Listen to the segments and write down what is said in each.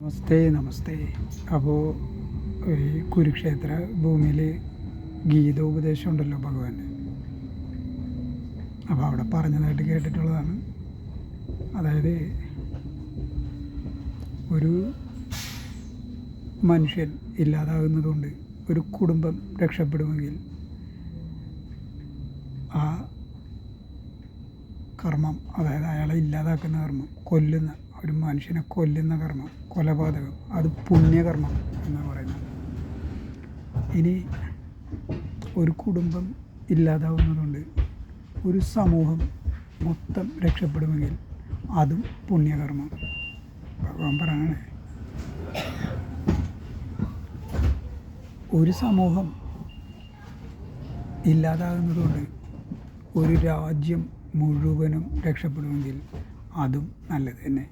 നമസ്തേ നമസ്തേ. അപ്പോൾ ഈ കുരുക്ഷേത്ര ഭൂമിയിൽ ഗീതോപദേശം ഉണ്ടല്ലോ ഭഗവാന്റെ അപ്പോൾ അവിടെ പറഞ്ഞതായിട്ട് കേട്ടിട്ടുള്ളതാണ്. അതായത് ഒരു മനുഷ്യൻ ഇല്ലാതാകുന്നതുകൊണ്ട് ഒരു കുടുംബം രക്ഷപ്പെടുമെങ്കിൽ ആ കർമ്മം അതായത് അയാളെ ഇല്ലാതാക്കുന്ന കർമ്മം കൊല്ലുന്ന ഒരു മനുഷ്യനെ കൊല്ലുന്ന കർമ്മം കൊലപാതകം. അത് പുണ്യകർമ്മം എന്നാണ് പറയുന്നത്. ഇനി ഒരു കുടുംബം ഇല്ലാതാവുന്നതുകൊണ്ട് ഒരു സമൂഹം മൊത്തം രക്ഷപ്പെടുമെങ്കിൽ അതും പുണ്യകർമ്മം. ഭഗവാൻ പറയണേ ഒരു സമൂഹം ഇല്ലാതാകുന്നതുകൊണ്ട് ഒരു രാജ്യം മുഴുവനും രക്ഷപ്പെടുമെങ്കിൽ അതും നല്ലത് തന്നെ.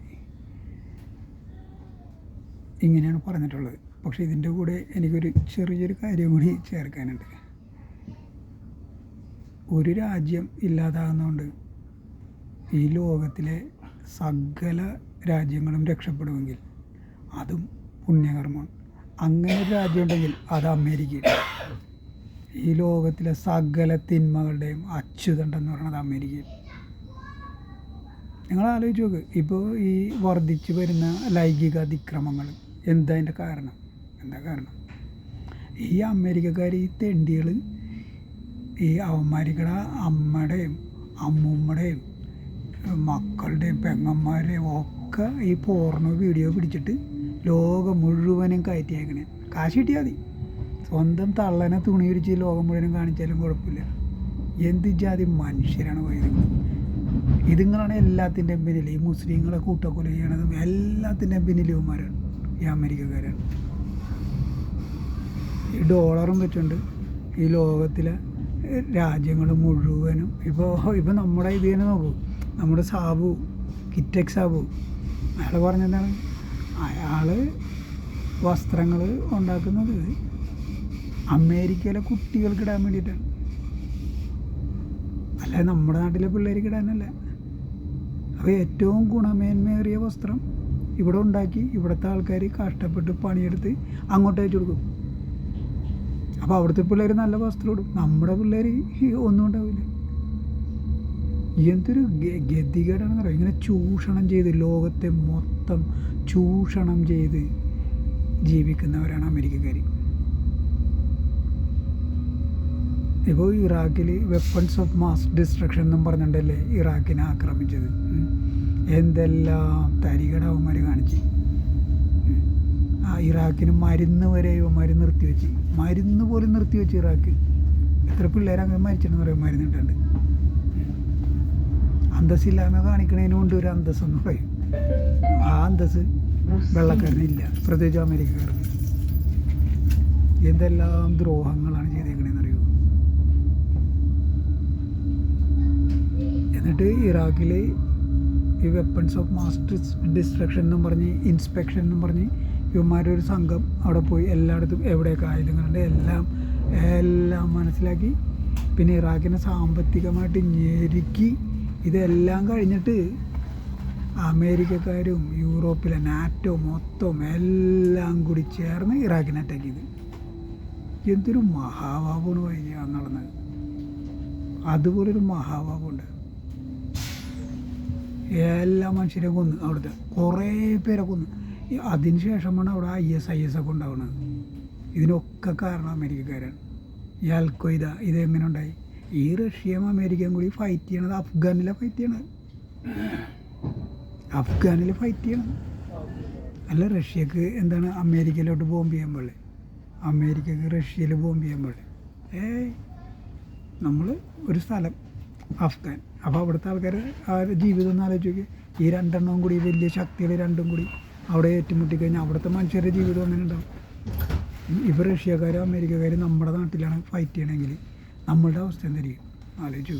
ഇങ്ങനെയാണ് പറഞ്ഞിട്ടുള്ളത്. പക്ഷേ ഇതിന്റെ കൂടെ എനിക്കൊരു ചെറിയൊരു കാര്യം കൂടി ചേർക്കാനുണ്ട്. ഒരു രാജ്യം ഇല്ലാതാകുന്നതുകൊണ്ട് ഈ ലോകത്തിലെ സകല രാജ്യങ്ങളും രക്ഷപ്പെടുമെങ്കിൽ അതും പുണ്യകർമ്മമാണ്. അങ്ങനെ ഒരു രാജ്യം ഉണ്ടെങ്കിൽ അത് അമേരിക്കയാണ് ഈ ലോകത്തിലെ സകല തിന്മകളുടെയും അച്യുതണ്ടെന്ന് പറയുന്നത് അമേരിക്കയിൽ. നിങ്ങൾ ആലോചിച്ച് നോക്ക്. ഇപ്പോൾ ഈ വർദ്ധിച്ചു വരുന്ന ലൈംഗിക അതിക്രമങ്ങൾ എന്താ അതിന്റെ കാരണം? എന്താ കാരണം? ഈ അമേരിക്കക്കാർ ഈ തെണ്ടികൾ ഈ അവന്മാരിക്കടെ അമ്മയുടെയും അമ്മൂമ്മയുടെയും മക്കളുടെയും പെങ്ങന്മാരുടെയും ഒക്കെ ഈ പോർണോ വീഡിയോ പിടിച്ചിട്ട് ലോകം മുഴുവനും കയറ്റിയേക്കണേ. കാശ് കിട്ടിയാൽ മതി. സ്വന്തം തള്ളനെ തുണി വിരിച്ച് ലോകം മുഴുവനും കാണിച്ചാലും കുഴപ്പമില്ല. എന്ത് ജാതി മനുഷ്യരാണ് പോയത്? ഇതുങ്ങളാണ് എല്ലാത്തിന്റെയും പിന്നിൽ ഈ മുസ്ലിങ്ങളെ കൂട്ടക്കൊല ചെയ്യണതും എല്ലാത്തിന്റെയും പിന്നിൽ ഈ അമേരിക്കക്കാരാണ്. ഈ ഡോളറും വെച്ചുകൊണ്ട് ഈ ലോകത്തിലെ രാജ്യങ്ങൾ മുഴുവനും ഇപ്പോൾ ഇപ്പോൾ നമ്മുടെ ഇത് തന്നെ നോക്കൂ. നമ്മുടെ സാബു കിറ്റക് സാബു. അയാൾ പറഞ്ഞെന്താണ് അയാൾ വസ്ത്രങ്ങൾ ഉണ്ടാക്കുന്നത് അമേരിക്കയിലെ കുട്ടികൾക്ക് ഇടാൻ വേണ്ടിയിട്ടാണ്. അല്ല നമ്മുടെ നാട്ടിലെ പിള്ളേർക്ക് ഇടാനല്ല. അപ്പോൾ ഏറ്റവും ഗുണമേന്മേറിയ വസ്ത്രം ഇവിടെ ഉണ്ടാക്കി ഇവിടുത്തെ ആൾക്കാർ കഷ്ടപ്പെട്ട് പണിയെടുത്ത് അങ്ങോട്ട് അയച്ചു കൊടുക്കും. അപ്പോൾ അവിടുത്തെ പിള്ളേർ നല്ല വസ്ത്രം ഇടും. നമ്മുടെ പിള്ളേർ ഒന്നും ഉണ്ടാവില്ല. എന്തൊരു ഗതികേടാണെന്ന് പറയാം ഇങ്ങനെ ചൂഷണം ചെയ്ത് ലോകത്തെ മൊത്തം ചൂഷണം ചെയ്ത് ജീവിക്കുന്നവരാണ് അമേരിക്കക്കാർ ഇപ്പോൾ ഇറാഖിൽ വെപ്പൺസ് ഓഫ് മാസ് ഡിസ്ട്രക്ഷൻ എന്നും പറഞ്ഞിട്ടല്ലേ ഇറാഖിനെ ആക്രമിച്ചത്? എന്തെല്ലാം തരികടവന്മാർ കാണിച്ച്. ആ ഇറാഖിന് മരുന്ന് വരെ ഇവന്മാർ നിർത്തിവെച്ച് മരുന്ന് പോലും നിർത്തി വെച്ച് ഇറാഖ്. എത്ര പിള്ളേർ അങ്ങനെ മരിച്ചിട്ടുണ്ട് പറയും മരുന്നിട്ടുണ്ട് അന്തസ്സില്ലായ്മ കാണിക്കണതിന് കൊണ്ട് ഒരു അന്തസ്സെന്ന് പറയും. ആ അന്തസ് വെള്ളക്കാരനില്ല പ്രത്യേകിച്ച് അമേരിക്കക്കാർക്ക്. എന്തെല്ലാം ദ്രോഹങ്ങളാണ് ചെയ്തേക്കണേന്ന് അറിയോ എന്നിട്ട് ഇറാഖിൽ ഈ വെപ്പൺസ് ഓഫ് മാസ് ഡിസ്ട്രക്ഷൻ എന്നും പറഞ്ഞ് ഇൻസ്പെക്ഷൻ എന്നും പറഞ്ഞ് ഇവന്മാരുടെ ഒരു സംഘം അവിടെ പോയി എല്ലായിടത്തും എവിടെയൊക്കെ ആയുധങ്ങളുണ്ട് എല്ലാം എല്ലാം മനസ്സിലാക്കി. പിന്നെ ഇറാഖിനെ സാമ്പത്തികമായിട്ട് ഞെരുക്കി. ഇതെല്ലാം കഴിഞ്ഞിട്ട് അമേരിക്കക്കാരും യൂറോപ്പിലെ നാറ്റോ മൊത്തം എല്ലാം കൂടി ചേർന്ന് ഇറാഖിനെ അറ്റാക്ക് ചെയ്ത്. എന്തൊരു മഹാഭാവമാണ് വൈകി നടന്നത്. അതുപോലൊരു മഹാഭാവമുണ്ട് എല്ലാ മനുഷ്യരെ കൊന്ന് അവിടുത്തെ. കുറേ പേരെ കൊന്ന്. അതിനുശേഷമാണ് അതിന് ശേഷമാണ് അവിടെ ഐ എസ് ഐ എസ് ഒക്കെ ഉണ്ടാവുന്നത് ഇതിനൊക്കെ കാരണം അമേരിക്കക്കാരാണ്. ഈ അൽക്കൊയ്ത ഇത് എങ്ങനെ ഉണ്ടായി? ഈ റഷ്യയും അമേരിക്കയും കൂടി ഫൈറ്റ് ചെയ്യണത് അഫ്ഗാനിലെ ഫൈറ്റ് ചെയ്യണത്. അഫ്ഗാനിൽ ഫൈറ്റ് ചെയ്യണം. അല്ല റഷ്യക്ക് എന്താണ് അമേരിക്കയിലോട്ട് ബോംബ് ചെയ്യാൻ പാടില്ലേ? അമേരിക്കക്ക് റഷ്യയിൽ ബോംബ് ചെയ്യാൻ പാടില്ലേ? ഏയ് നമ്മൾ ഒരു സ്ഥലം അഫ്ഗാൻ. അപ്പോൾ അവിടുത്തെ ആൾക്കാർ ആ ജീവിതം ഒന്ന് ആലോചിച്ച് ഈ രണ്ടെണ്ണവും കൂടി വലിയ ശക്തികൾ രണ്ടും കൂടി അവിടെ ഏറ്റുമുട്ടിക്കഴിഞ്ഞാൽ അവിടുത്തെ മനുഷ്യരുടെ ജീവിതം അങ്ങനെ ഉണ്ടാവും ഇപ്പോൾ റഷ്യക്കാരും അമേരിക്കക്കാരും നമ്മുടെ നാട്ടിലാണ് ഫൈറ്റ് ചെയ്യണമെങ്കിൽ നമ്മളുടെ അവസ്ഥ എന്തായിരിക്കും? ആലോചിച്ചു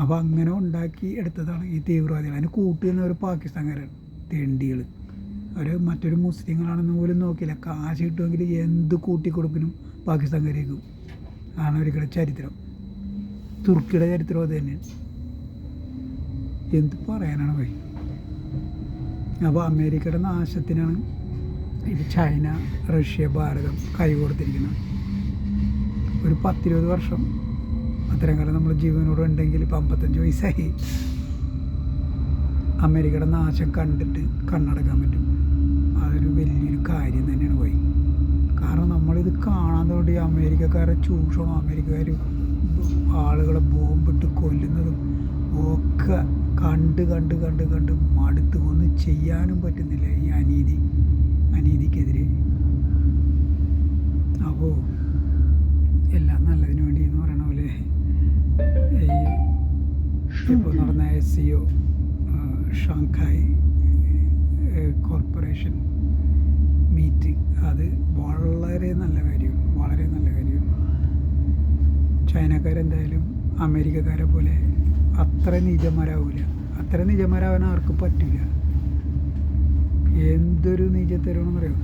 അപ്പോൾ അങ്ങനെ ഉണ്ടാക്കി എടുത്തതാണ് ഈ തീവ്രവാദികൾ. അതിന് കൂട്ടുന്ന ഒരു പാകിസ്ഥാൻകാരാണ്. തെണ്ടികൾ അവർ മറ്റൊരു മുസ്ലിങ്ങളാണെന്ന് പോലും നോക്കില്ല കാശ് കിട്ടുമെങ്കിൽ എന്ത് കൂട്ടിക്കൊടുപ്പിനും പാകിസ്ഥാൻകാരേക്കും ആണ് അവരുടെ ചരിത്രം. തുർക്കിയുടെ ചരിത്രം അത് തന്നെയാണ്. എന്ത് പറയാനാണ് വഴി? അപ്പോൾ അമേരിക്കയുടെ നാശത്തിനാണ് ഇത് ചൈന റഷ്യ ഭാരതം കൈകോർത്തിരിക്കുന്നത് ഒരു പത്തിരുപത് വർഷം അത്രയും കാലം നമ്മൾ ജീവനോട് ഉണ്ടെങ്കിൽ ഇപ്പം അമ്പത്തഞ്ച് വയസ്സായി. അമേരിക്കയുടെ നാശം കണ്ടിട്ട് കണ്ണടക്കാൻ പറ്റും. അതൊരു വലിയൊരു കാര്യം തന്നെയാണ് പോയി കാരണം നമ്മളിത് കാണാൻ തോണ്ടി അമേരിക്കക്കാരെ ചൂഷണം അമേരിക്കക്കാർ ഒക്കെ കണ്ട് കണ്ട് കണ്ട് കണ്ട് മടുത്ത് ഒന്നും ചെയ്യാനും പറ്റുന്നില്ല ഈ അനീതി. അനീതിക്കെതിരെ. അപ്പോൾ എല്ലാം നല്ലതിന് വേണ്ടി എന്ന് പറയണ പോലെ ഇപ്പോൾ നടന്ന S C O Shanghai corporation meet അത് വളരെ നല്ല കാര്യമാണ് വളരെ നല്ല കാര്യമാണ് ചൈനക്കാരെന്തായാലും അമേരിക്കക്കാരെ പോലെ അത്ര നിജമരാവില്ല അത്ര നിജമരാവാൻ ആർക്കും പറ്റില്ല എന്തൊരു നീചത്തരമെന്ന് പറയാം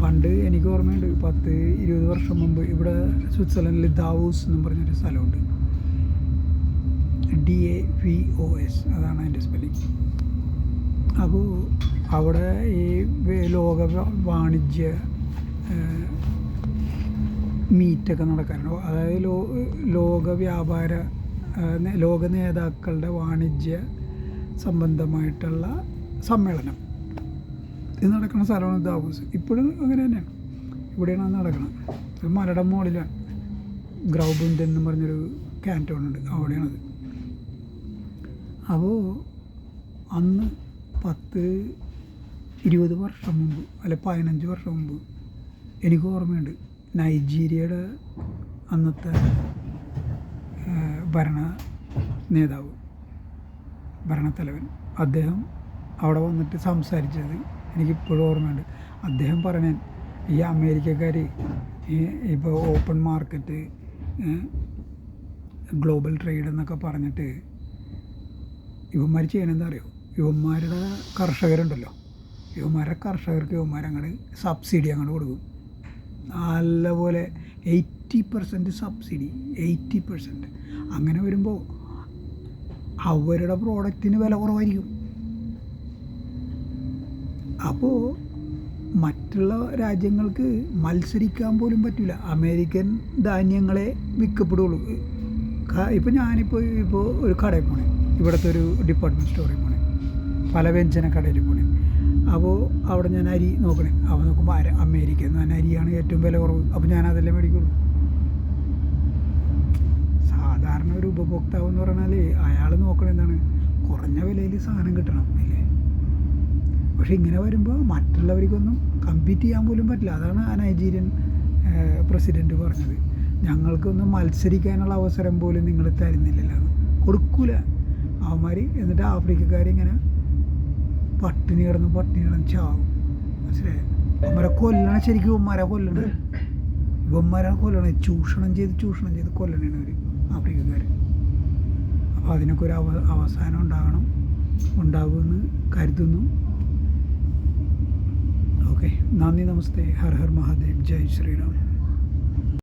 പണ്ട് എനിക്ക് ഓർമ്മയുണ്ട് പത്ത് ഇരുപത് വർഷം മുമ്പ് ഇവിടെ സ്വിറ്റ്സർലൻഡിൽ ദാവൂസ് എന്നും പറഞ്ഞൊരു സ്ഥലമുണ്ട്. D A V O S അതാണ് അതിന്റെ സ്പെല്ലിങ് അപ്പോൾ അവിടെ ഈ ലോക വാണിജ്യ മീറ്റൊക്കെ നടക്കാറുണ്ട്. അതായത് ലോ ലോക വ്യാപാര ലോക നേതാക്കളുടെ വാണിജ്യ സംബന്ധമായിട്ടുള്ള സമ്മേളനം. ഇത് നടക്കുന്ന സ്ഥലമാണ് ദാവൂസ്. ഇപ്പോഴും അങ്ങനെ തന്നെയാണ്. ഇവിടെയാണ് അത് നടക്കുന്നത്. ഇത് മലയുടെ മുകളിലാണ്. ഗ്രൗബുണ്ട് എന്ന് പറഞ്ഞൊരു ക്യാന്റോൺ ഉണ്ട് അവിടെയാണത് അപ്പോൾ അന്ന് പത്ത് ഇരുപത് വർഷം മുമ്പ് അല്ലെ പതിനഞ്ച് വർഷം മുമ്പ് എനിക്ക് ഓർമ്മയുണ്ട്. നൈജീരിയയുടെ അന്നത്തെ ഭരണ നേതാവ് ഭരണത്തലവൻ. അദ്ദേഹം അവിടെ വന്നിട്ട് സംസാരിച്ചത് എനിക്കിപ്പോഴും ഓർമ്മയുണ്ട്. അദ്ദേഹം പറഞ്ഞ ഈ അമേരിക്കക്കാർ ഇപ്പോൾ ഓപ്പൺ മാർക്കറ്റ് ഗ്ലോബൽ ട്രേഡ് എന്നൊക്കെ പറഞ്ഞിട്ട് ഇവന്മാർ ചെയ്യണമെന്താ അറിയോ? ഇവന്മാരുടെ കർഷകരുണ്ടല്ലോ. ഇവന്മാരുടെ കർഷകർക്ക് ഇവന്മാരങ്ങോട്ട് സബ്സിഡി അങ്ങോട്ട് കൊടുക്കും. നല്ലപോലെ eighty percent subsidy eighty percent. അങ്ങനെ വരുമ്പോൾ അവരുടെ പ്രോഡക്റ്റിന് വില കുറവായിരിക്കും. അപ്പോൾ മറ്റുള്ള രാജ്യങ്ങൾക്ക് മത്സരിക്കാൻ പോലും പറ്റില്ല. അമേരിക്കൻ ധാന്യങ്ങളെ വിൽക്കപ്പെടുകയുള്ളൂ ഇപ്പോൾ ഞാനിപ്പോൾ ഇപ്പോൾ ഒരു കടയിൽ പോണേ. ഇവിടുത്തെ ഒരു ഡിപ്പാർട്ട്മെന്റ് സ്റ്റോറിൽ പോണേ. പല വ്യഞ്ജന കടയിൽ പോണേ. അപ്പോൾ അവിടെ ഞാൻ അരി നോക്കണേ. അപ്പോൾ നോക്കുമ്പോൾ അര അമേരിക്കയിൽ നിന്ന് തന്നെ അരിയാണ് ഏറ്റവും വില കുറവ്. അപ്പോൾ ഞാൻ അതല്ലേ മേടിക്കുള്ളൂ. സാധാരണ ഒരു ഉപഭോക്താവ് എന്ന് പറഞ്ഞാൽ അയാൾ നോക്കണ എന്താണ്? കുറഞ്ഞ വിലയിൽ സാധനം കിട്ടണം അല്ലേ? പക്ഷെ ഇങ്ങനെ വരുമ്പോൾ മറ്റുള്ളവർക്കൊന്നും കമ്പീറ്റ് ചെയ്യാൻ പോലും പറ്റില്ല. അതാണ് ആ നൈജീരിയൻ പ്രസിഡന്റ് പറഞ്ഞത്. ഞങ്ങൾക്കൊന്നും മത്സരിക്കാനുള്ള അവസരം പോലും നിങ്ങൾ തരുന്നില്ലല്ലോ. കൊടുക്കൂല. അവന്മാർ എന്നിട്ട് ആഫ്രിക്കക്കാരിങ്ങനെ പട്ടിണി കിടന്ന് പട്ടിണി കിടന്ന് ചാവും. മനസ്സിലായി? അവന്മാരെ കൊല്ലണ ശരിക്കും ഇവന്മാരെ കൊല്ലണ. ഇവന്മാരെ കൊല്ലണ. ചൂഷണം ചെയ്ത് ചൂഷണം ചെയ്ത് കൊല്ലണേണ് അവർ ആഫ്രിക്കക്കാർ അപ്പോൾ അതിനൊക്കെ ഒരു അവ അവസാനം ഉണ്ടാകണം. ഉണ്ടാകുമെന്ന് കരുതുന്നു. ഓക്കെ. നന്ദി നമസ്തേ. ഹർ ഹർ മഹാദേവ്. ജയ് ശ്രീറാം.